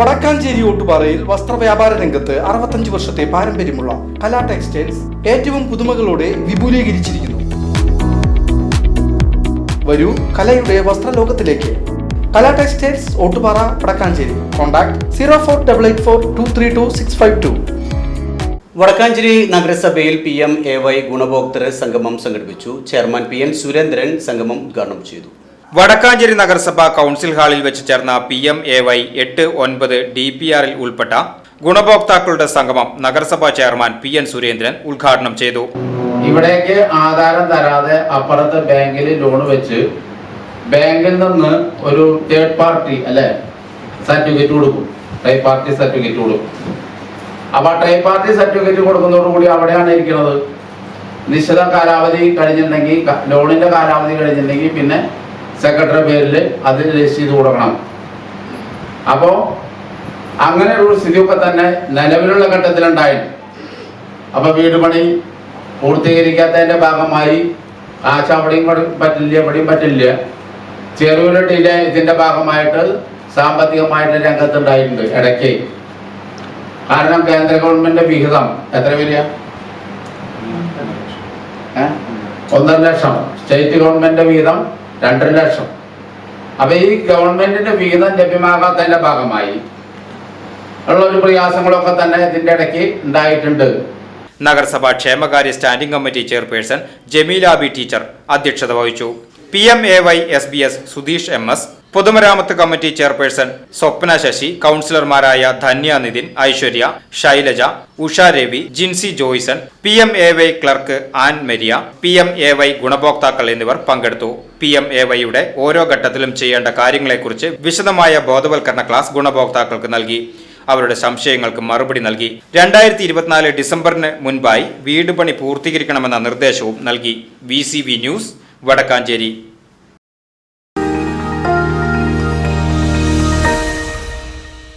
വടക്കാഞ്ചേരി ഓട്ടുപാറയിൽ വസ്ത്രവ്യാപാര രംഗത്ത് അറുപത്തഞ്ച് വർഷത്തെ പാരമ്പര്യമുള്ള കലാ ടെക്സ്റ്റൈൽസ് ഏറ്റവും പുതുമകളോടെ വിപുലീകരിച്ചിരിക്കുന്നു. വരൂ കലയുടെ വസ്ത്രലോകത്തിലേക്ക്. Kala textiles Ottupara Vadakkanchery. Contact zero four double eight four two three two six five two. Vadakkanchery നഗരസഭയിൽ പി എം എ വൈ ഗുണഭോക്തൃ സംഗമം സംഘടിപ്പിച്ചു. ചെയർമാൻ പി എൻ സുരേന്ദ്രൻ സംഗമം ഉദ്ഘാടനം ചെയ്തു. വടക്കാഞ്ചേരി നഗരസഭ കൗൺസിൽ ഹാളിൽ വെച്ച് ചേർന്ന പി എം എ വൈ എട്ട് ഒൻപത് ഡി പി ആറിൽ ഉൾപ്പെട്ട ഗുണഭോക്താക്കളുടെ സംഗമം നഗരസഭാ ചെയർമാൻ പി എൻ സുരേന്ദ്രൻ ഉദ്ഘാടനം ചെയ്തു. ഇവിടേക്ക് ആധാരം തരാതെ അപ്പുറത്തെ ബാങ്കിൽ ലോൺ വെച്ച് ബാങ്കിൽ നിന്ന് ഒരു തേർഡ് പാർട്ടി അല്ലെ? സർട്ടിഫിക്കറ്റ് കൊടുക്കും. ട്രൈ പാർട്ടി സർട്ടിഫിക്കറ്റ് കൊടുക്കും. അപ്പൊ ട്രൈ പാർട്ടി സർട്ടിഫിക്കറ്റ് കൊടുക്കുന്നതോടുകൂടി അവിടെയാണ് ഇരിക്കുന്നത്. നിശ്ചിത കാലാവധി കഴിഞ്ഞിട്ടുണ്ടെങ്കിൽ ലോണിന്റെ കാലാവധി കഴിഞ്ഞിട്ടുണ്ടെങ്കിൽ പിന്നെ സെക്രട്ടറി പേരിൽ അത് രജിസ്റ്റർ ചെയ്ത് കൊടുക്കണം. അപ്പോ അങ്ങനെ ഒരു സ്ഥിതിയൊക്കെ തന്നെ നിലവിലുള്ള ഘട്ടത്തിലുണ്ടായി. അപ്പൊ വീട് പണി പൂർത്തീകരിക്കാത്തതിന്റെ ഭാഗമായി ആശാപടിയും പറ്റില്ല എവിടെയും പറ്റില്ല. ചെറിയൊരു ഡിലേ ഇതിന്റെ ഭാഗമായിട്ട് സാമ്പത്തികമായിട്ട് രംഗത്തുണ്ടായിട്ടുണ്ട് ഇടയ്ക്ക്. കാരണം കേന്ദ്ര ഗവൺമെന്റ് വിഹിതം. എത്ര വരിക? ഒന്നര ലക്ഷം. സ്റ്റേറ്റ് ഗവൺമെന്റ് വിഹിതം രണ്ടര ലക്ഷം. അപ്പൊ ഈ ഗവൺമെന്റിന്റെ വിഹിതം ലഭ്യമാകാത്തതിന്റെ ഭാഗമായി ഉള്ള ഒരു പ്രയാസങ്ങളൊക്കെ തന്നെ ഇതിന്റെ ഇടയ്ക്ക് ഉണ്ടായിട്ടുണ്ട്. നഗരസഭാ ക്ഷേമകാര്യ standing committee chairperson Jameelabi teacher അധ്യക്ഷത വഹിച്ചു. P M A Y S B S Sudheesh M S പൊതുമരാമത്ത് കമ്മിറ്റി ചെയർപേഴ്സൺ സ്വപ്ന ശശി കൗൺസിലർമാരായ Dhanya Nithin Aishwarya Shailaja Usha Ravi Jinsy Joyson P M A Y clerk Ann Meria P M A Y ഗുണഭോക്താക്കൾ എന്നിവർ പങ്കെടുത്തു. P M A വൈയുടെ ഓരോ ഘട്ടത്തിലും ചെയ്യേണ്ട കാര്യങ്ങളെക്കുറിച്ച് വിശദമായ ബോധവൽക്കരണ ക്ലാസ് ഗുണഭോക്താക്കൾക്ക് നൽകി. അവരുടെ സംശയങ്ങൾക്ക് മറുപടി നൽകി. രണ്ടായിരത്തി ഇരുപത്തിനാല് ഡിസംബറിന് മുൻപായി വീട് പണി പൂർത്തീകരിക്കണമെന്ന നിർദ്ദേശവും നൽകി. V news Vadakkanchery.